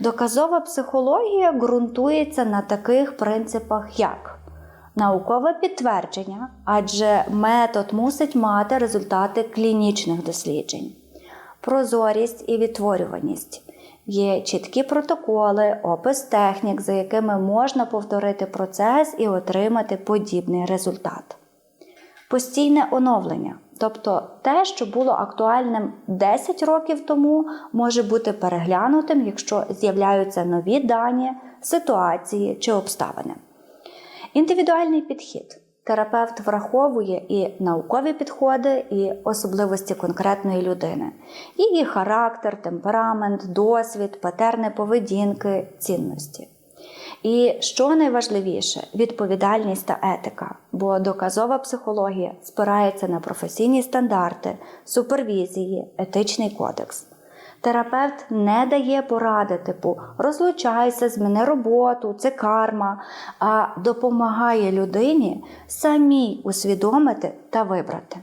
Доказова психологія ґрунтується на таких принципах, як наукове підтвердження, адже метод мусить мати результати клінічних досліджень, прозорість і відтворюваність. Є чіткі протоколи, опис технік, за якими можна повторити процес і отримати подібний результат. Постійне оновлення, тобто те, що було актуальним 10 років тому, може бути переглянутим, якщо з'являються нові дані, ситуації чи обставини. Індивідуальний підхід. Терапевт враховує і наукові підходи, і особливості конкретної людини, її характер, темперамент, досвід, патерни поведінки, цінності. І що найважливіше, відповідальність та етика, бо доказова психологія спирається на професійні стандарти, супервізії, етичний кодекс. Терапевт не дає поради типу розлучайся, зміни роботу, це карма, а допомагає людині самій усвідомити та вибрати.